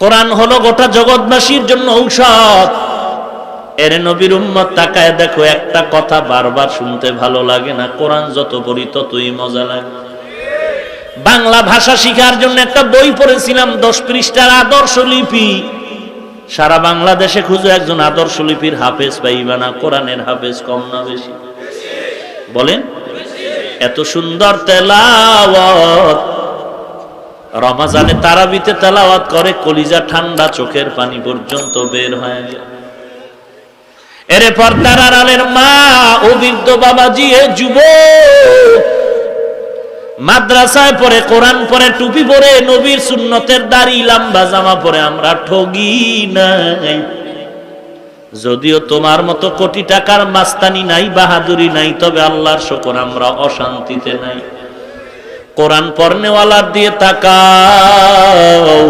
কোরআন হলো গোটা জগৎবাসীর জন্য ঔষধ এর নবীর উম্মত তাকায় দেখো, একটা কথা বারবার শুনতে ভালো লাগে না, কোরআন যত পড়ি ততই মজা লাগে। বাংলা ভাষা শিখার জন্য একটা বই পড়েছিলাম, দশ পৃষ্ঠার আদর্শ লিপি। সারা বাংলাদেশে খুঁজে একজন আদর্শ লিপির হাফেজ পাইবা না, কোরআনের হাফেজ কম না বেশি। বলেন, এত সুন্দর তেলাওয়াত। রমাজানে তারাবিতে তেলাওয়াত করে, কলিজা ঠান্ডা চোখের পানি পর্যন্ত বের হয়ে যায় এরে পর্দার আড়ালের মা, অভিজ্ঞ বাবাজি, এ যুব মাদ্রাসায় পরে কোরআন পরে টুপি পরে, নবীর সুন্নতের দাড়ি, লাম্বা জামা পরে, আমরা ঠগি নাই। যদিও তোমার মতো কোটি টাকার মাস্তানি নাই, বাহাদুরি নাই, তবে আল্লাহর শকর, আমরা অশান্তিতে নাই। কোরআন পর্নেওয়ালার দিয়ে তাকাও।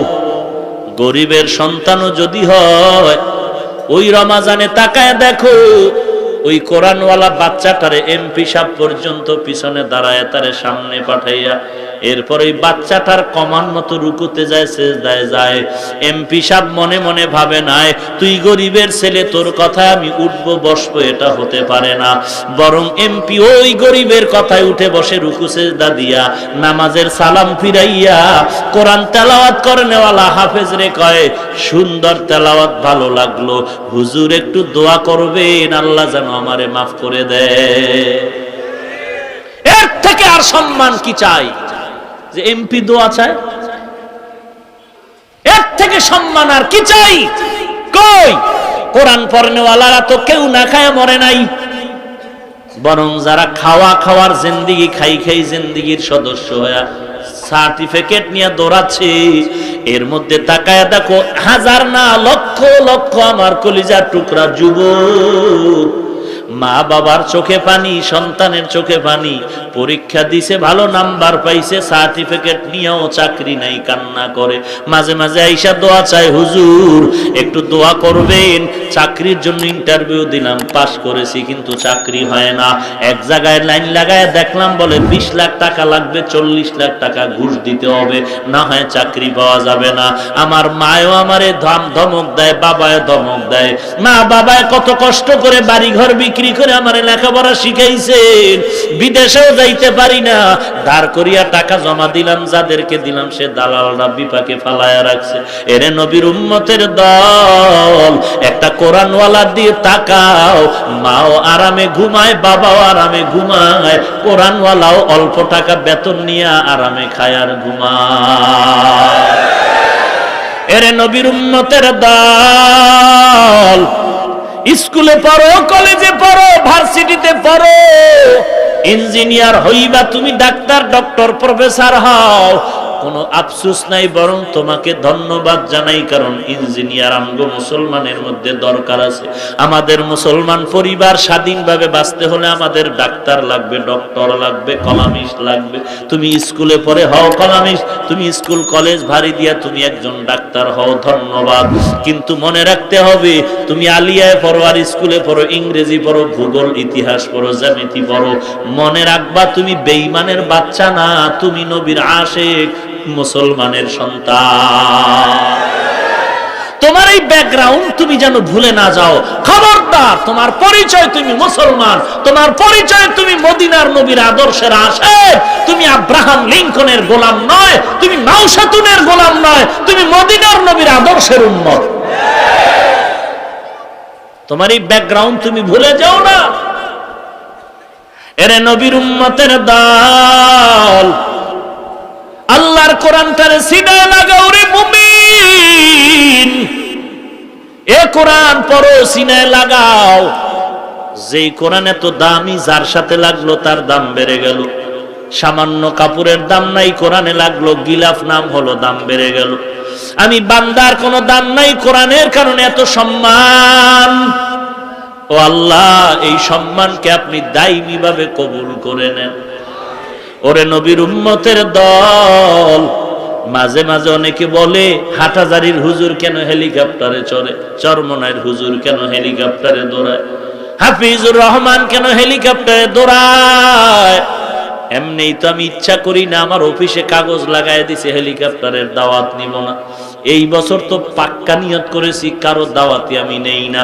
গরিবের সন্তানও যদি হয় ওই রমাজানে তাকায় দেখো ওই কোরআনওয়ালা বাচ্চাটারে এমপি সাহেব পর্যন্ত পিছনে দাঁড়ায়, তারে সামনে পাঠাইয়া এরপর ওই বাচ্চাটার কমান মতো রুকুতে যায়, সেজদায় যায়। এমপি সাহেব মনে মনে ভাবে, নাই, তুই গরিবের ছেলে, তোর কথায় আমি উঠবো, বসবো, এটা হতে পারে না। বরং এমপি ওই গরিবের কথায় উঠে বসে রুকু, সেজদা দিয়া, নামাজের সালাম ফিরাইয়া কোরআন তেলাওয়াত করে নেওয়ালা হাফেজ রে কয়, সুন্দর তেলাওয়াত, ভালো লাগল। হুজুর একটু দোয়া করবেন, আল্লাহ যেন আমারে মাফ করে দেয় এর থেকে আর সম্মান কি চাই? যে এমপি দোয়া চায়? এর থেকে সম্মান আর কি চাই? কই? কোরআন পড়নেওয়ালারা তো কেউ না খায়, মরে নাই। বরং যারা খাওয়া খাওয়ার জিন্দিগি, খাই খাই জিন্দিগির সদস্য হয়ে সার্টিফিকেট নিয়ে দৌড়াচ্ছে। এর মধ্যে তাকায় দেখো, হাজার না, লক্ষ লক্ষ আমার কলিজার টুকরা যুবক। মা বাবার চোখে পানি, সন্তানের চোখে পানি, পরীক্ষা দিছে, ভালো নাম্বার পাইছে, সার্টিফিকেট নিয়েও চাকরি নাই, কান্না করে। মাঝে মাঝে আইসা দোয়া চায়, হুজুর, একটু দোয়া করবেন। চাকরির জন্য ইন্টারভিউ দিলাম পাস করেছি, কিন্তু চাকরি হয় না। এক জায়গায় লাইন লাগায় দেখলাম, বলে, বিশ লাখ টাকা লাগবে, চল্লিশ লাখ টাকা ঘুষ দিতে হবে, না হয় চাকরি পাওয়া যাবে না। আমার মায়ও আমারে ধাম ধমক দেয় বাবায় ধমক দেয়। মা বাবায় কত কষ্ট করে বাড়ি ঘর বিক্রি করে আমারে লেখাপড়া শিখাইছেন? বিদেশেও যাইতে পারি না। দাঁড় করিয়া টাকা জমা দিলাম, যাদেরকে দিলাম, সে দালালরা বিপাকে ফালায়া রাখছে। এরে নবীর উম্মতের দল, একটা কোরআনওয়ালা দিয়ে তাকাও। মাও আরামে ঘুমায়, বাবাও আরামে ঘুমায়। কোরআনওয়ালাও অল্প টাকা বেতন নিয়ে আরামে খায় আর ঘুমায়। এরে নবীর উম্মতের দল স্কুলে পড়ো কলেজে পড়ো ভার্সিটিতে পড়ো। ইঞ্জিনিয়ার হইবা তুমি ডাক্তার ডক্টর প্রফেসর হও। কোনো আফসুস নাই, বরং তোমাকে ধন্যবাদ জানাই, কারণ ইঞ্জিনিয়ার আমগো মুসলমানের মধ্যে দরকার আছে। আমাদের মুসলমান পরিবার স্বাধীনভাবে বাঁচতে হলে আমাদের ডাক্তার লাগবে, ডক্টর লাগবে, কলামিস্ট লাগবে। তুমি স্কুলে পড়ে হও কলামিস্ট, তুমি স্কুল কলেজ ভারী দিয়া তুমি একজন ডাক্তার হও, ধন্যবাদ। কিন্তু মনে রাখতে হবে, তুমি আলিয়ায় পড়ো আর স্কুলে পড়ো, ইংরেজি পড়ো, ভূগোল, ইতিহাস পড়ো, জ্যামিতি পড়ো। মনে রাখবা, তুমি বেঈমানের বাচ্চা না, তুমি নবীর আশেক। মুসলমানের সন্তান। তোমার এই ব্যাকগ্রাউন্ড তুমি যেন ভুলে না যাও। খবরদার, তোমার পরিচয় তুমি মুসলমান, তোমার পরিচয় তুমি মদিনার নবীর আদর্শের আসে তুমি আব্রাহাম লিঙ্কনের গোলাম নয়, তুমি মাউসাতুনের গোলাম নয়, তুমি মদিনার নবীর আদর্শের উন্মত তোমার এই ব্যাকগ্রাউন্ড তুমি ভুলে যাও না। এরে নবীর উম্মতের কোরআনটারে লাগাও রে মুমিন, এ কোরআন পড়ো লাগাও। কোরআন এত দামি, যার সাথে লাগল তার দাম বেড়ে গেল। সামান্য কাপড়ের দাম নাই, কোরআনে লাগল গিলাফ নাম হলো, দাম বেড়ে গেল। আমি বান্দার কোনো দাম নাই, কোরআনের কারণে এত সম্মান। ও আল্লাহ, এই সম্মানকে আপনি দায়ী ভাবে কবুল করে নেন। ওরে নবীর উম্মতের দল মাঝে মাঝে অনেকে বলে, হাটাজারির হুজুর কেন হেলিকপ্টারে চড়ে? চরমনাইয়ের হুজুর কেন হেলিকপ্টারে দৌড়ায়? হাফিজুর রহমান কেন হেলিকপ্টারে দৌড়ায়? এমনি তো আমি ইচ্ছা করি না, আমার অফিসে কাগজ লাগাই দিছে, হেলিকপ্টারের দাওয়াত নিব না। এই বছর তো পাক্কা নিয়ত করেছি, কারও দাওয়াতি আমি নেই না।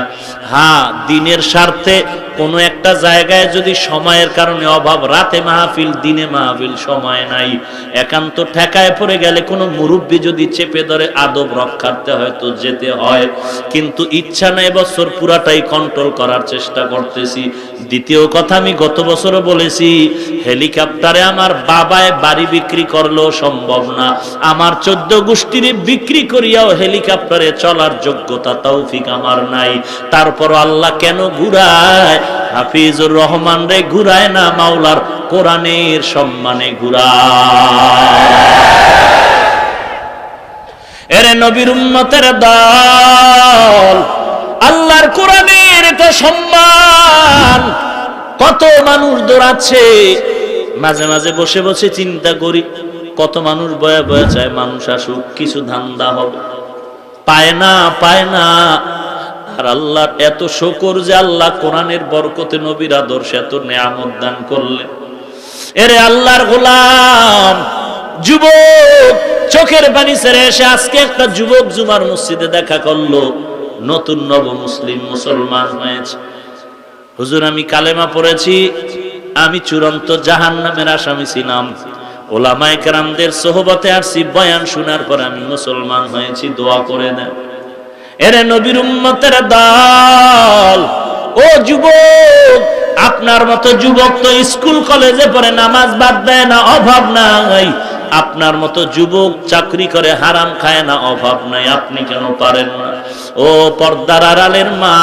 হ্যাঁ দিনের স্বার্থে কোনো একটা জায়গায় যদি সময়ের কারণে অভাব, রাতে মাহফিল, দিনে মাহফিল সময় নাই। একান্ত ঠেকায় পড়ে গেলে কোনো মুরব্বী যদি চেপে ধরে আদব রক্ষার্থে হয়তো যেতে হয়। কিন্তু ইচ্ছা নাই বছর পুরাটাই কন্ট্রোল করার চেষ্টা করতেছি। দ্বিতীয় কথা আমি গত বছরও বলেছি, হেলিকপ্টারে আমার বাবায় বাড়ি বিক্রি করলেও সম্ভব না। আমার চোদ্দ গোষ্ঠীর বিক্রি করিয়াও হেলিকপ্টারে চলার যোগ্যতা, তৌফিক আমার নাই। তারপর আল্লাহ কেন ঘুরায়? হাফিজুর রহমান রে ঘুরায় না মাওলার কোরআনের সম্মানে ঘুরায়। এরে নবীর উম্মতের দল, আল্লাহর কোরআনের এটা সম্মান। কত মানুষ দৌড়াচ্ছে, মাঝে মাঝে বসে বসে চিন্তা করি, কত মানুষ বয়ে বয়ে চায় মানুষ আসুক, কিছু ধান্দা হবে। পায় না পায় না আর আল্লাহ এত শকর যে আল্লাহ কোরআনের বরকতে নবীর আদর্শ এত নেয়ামত দান করলেন এরে আল্লাহর গোলাম, যুবক, চোখের পানি ছেড়ে এসে আজকে একটা যুবক জুমার মসজিদে দেখা করল। নতুন নব মুসলিম মুসলমান হয়েছে। হুজুর, আমি কালেমা পড়েছি, আমি চূড়ান্ত জাহান নামের আসামি ছিলাম। ওলামায় কেরামদের সোহবতে আসছি, বয়ান শোনার পর আমি মুসলমান হয়েছি, দোয়া করে দেন। এরে নবীর উম্মতের দল। ও যুবক, আপনার মতো যুবক তো স্কুল, কলেজে পড়ে নামাজ বাদ দেয় না, অভাব নাই। আপনার মতো যুবক চাকরি করে হারাম খায় না, অভাব নাই। আপনি কেন পারেন না? ও পর্দার আড়ালের মা,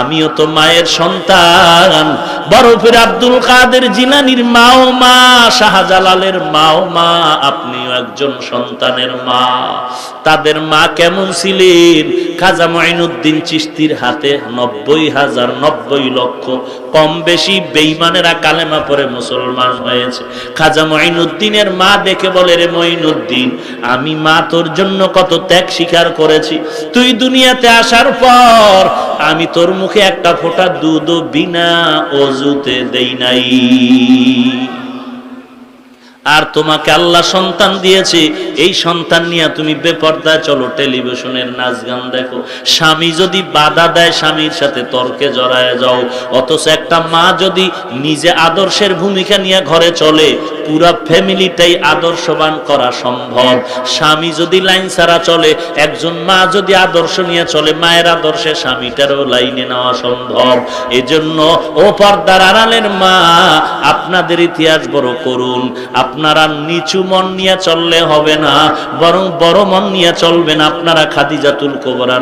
আমিও তো মায়ের সন্তান। বরফের আব্দুল কাদের জিলানির মাও মা, শাহজালালের মাও মা, আপনিও একজন সন্তানের মা। তাদের মা কেমন ছিলেন? খাজা মঈনুদ্দিন চিস্তির হাতে নব্বই হাজার, নব্বই লক্ষ। কম বেশি বেইমানেরা কালেমা পরে মুসলমান হয়েছে। খাজা মঈনুদ্দিনের মা দেখে বলে, রে মঈনুদ্দিন, আমি মা তোর জন্য কত ত্যাগ স্বীকার করেছি। তুই দুনিয়াতে আসার পর আমি তোর মুখে একটা ফোঁটা দুধ বিনা অজুতে দেই নাই। আর তোমাকে আল্লাহ সন্তান দিয়েছে। এই সন্তান নিয়ে তুমি বেপর্দায় চলো। টেলিভিশনের নাচ গান দেখো। স্বামী যদি বাধা দেয়, স্বামীর সাথে তর্কে জড়ায় যাও। অথচ একটা মা যদি নিজে আদর্শের ভূমিকা নিয়ে ঘরে চলে, পুরা ফ্যামিলিটাই আদর্শবান করা সম্ভব। স্বামী যদি লাইন ছাড়া চলে, একজন মা যদি আদর্শ নিয়ে চলে, মায়ের আদর্শে স্বামীটারও লাইনে নেওয়া সম্ভব। এজন্য ও পর্দার আড়ালের মা, আপনাদের ইতিহাস বড় করুন। আপনারা নিচু মন নিয়ে চললে হবে না, বরং বড় মন নিয়ে চলবেন আপনারা খাদিজাতুল কোবরা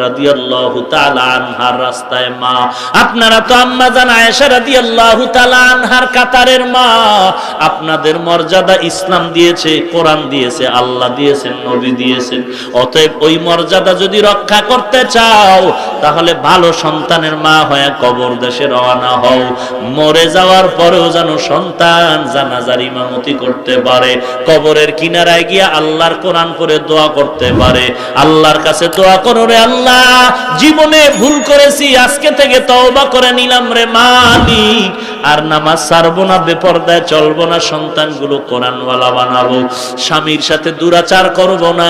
আনহার রাস্তায় মা। আপনারা তো আম্মা জান আয়েশা আনহার কাতারের মা। আপনাদের মর্যাদা ইসলাম দিয়েছে, কোরআন দিয়েছে, আল্লাহ দিয়েছেন নবী দিয়েছেন অতএব ওই মর্যাদা যদি রক্ষা করতে চাও, তাহলে ভালো সন্তানের মা হয়ে কবর দেশে রওনা হও। মরে যাওয়ার পরেও যেন সন্তান জানাজার ইমামতি করতে পারে, কবরের কিনারায় গিয়া আল্লাহর কোরআন করে দোয়া করতে পারে। আল্লাহর কাছে দোয়া করো রে আল্লাহ, জীবনে ভুল করেছি, আজকে থেকে তওবা করে নিলাম রে মালিক। আর নামাজ ছাড়বো না, বেপরদায় চলবো না, সন্তানগুলো কোরআনওয়ালা বানাবো, স্বামীর সাথে দুরাচার করব না,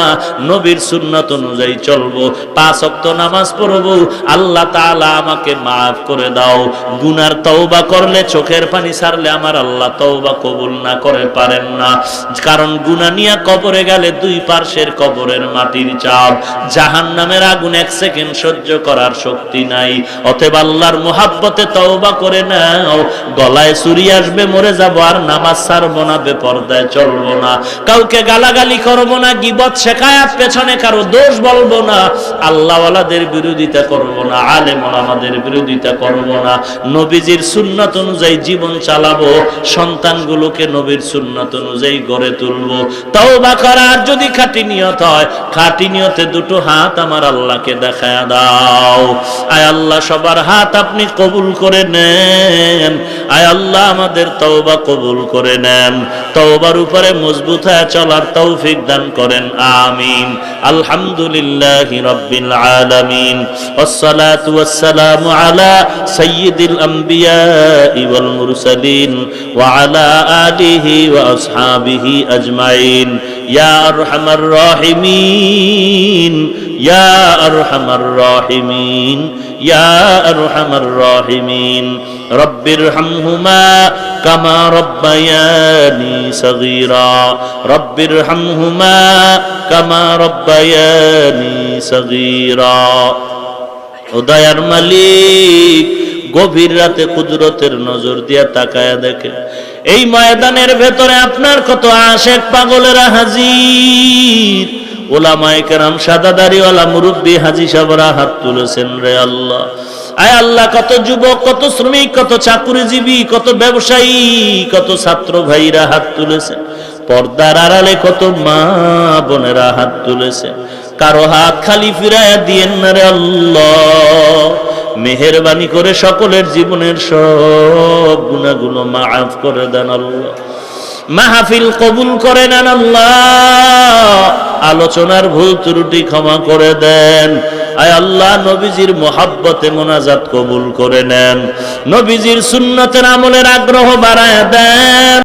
নবীর সুন্নত অনুযায়ী চলবো, পাঁচ অক্ত নামাজ পড়ব, আল্লাহ তাআলা আমাকে মাফ করে দাও, গুনার তওবা করলে, চোখের পানি ছাড়লে আমার আল্লাহ তওবা কবুল না করে পারেন না, কারণ গুনা নিয়ে কবরে গেলে দুই পার্শ্বের কবরের মাটির চাপ জাহান নামের আগুন এক সেকেন্ড সহ্য করার শক্তি নাই, অতএব আল্লাহর মোহাব্বতে তওবা করে নাও গলায় চুরি আসবে, মরে যাব, আর নামাজ ছাড়বো না, বেপর্দায় চলবো না। কাউকে গালাগালি করব না, গিবত শেখায়াত পেছনে কারও দোষ বলব না। আল্লাহওয়ালাদের বিরোধিতা করব না আলেম আমাদের বিরোধিতা করব না। নবীজির সুন্নাত অনুযায়ী জীবন চালাবো, সন্তানগুলোকে নবীর সুন্নাত অনুযায়ী গড়ে তুলবো। তাও বা করার যদি খাঁটি নিয়ত হয়, খাঁটি নিয়তে দুটো হাত আমার আল্লাহকে দেখায় দাও। আয় আল্লাহ, সবার হাত আপনি কবুল করে নেন। আয় আল্লাহ আমাদের তওবা কবুল করে নেন তওবার উপরে মজবুত হয়ে চলার তৌফিক দান করেন আমিন আলহামদুলিল্লাহি রাব্বিল আলামিন والصلاة والسلام على سيد الأنبياء والمرسلين وعلى آله وأصحابه أجمعين ইয়া আরহামার রাহিমিন ইয়া আরহামার রাহিমিন ইয়া আরহামার রাহিমিন রব্বির হামহুমা কামা রব্বায়ানি সগীরা। রব্বির হামহুমা কামা রব্বায়ানি সগীরা। ও মালিক, গভীর রাতে কুদরতের নজর দিয়া তাকায়া দেখে, এই ময়দানের ভেতরে আপনার কত আশেক পাগলেরা হাজির। ওলামায়ে কেরাম, সাদাদারিওয়ালা মুরব্বী হাজি সাবরা হাত তুলেছেন রে আল্লাহ। আয় আল্লাহ, কত যুবক, কত শ্রমিক, কত চাকুরিজীবী, কত ব্যবসায়ী, কত ছাত্র ভাইরা হাত তুলেছে। পর্দার আড়ালে কত মা বোনেরা হাত তুলেছে। কারও হাত খালি ফিরাইয়া দিয়েন না রে আল্লাহ। মেহেরবানি করে সকলের জীবনের সব গুণাগুলো মাফ করে দেন আল্লাহ। মাহফিল কবুল করে নেন আল্লাহ। আলোচনার ভুল ত্রুটি ক্ষমা করে দেন। আয় আল্লাহ, নবীজির মোহাব্বতে মোনাজাত কবুল করে নেন। নবীজির সুন্নতের আমলের আগ্রহ বাড়ায় দেন।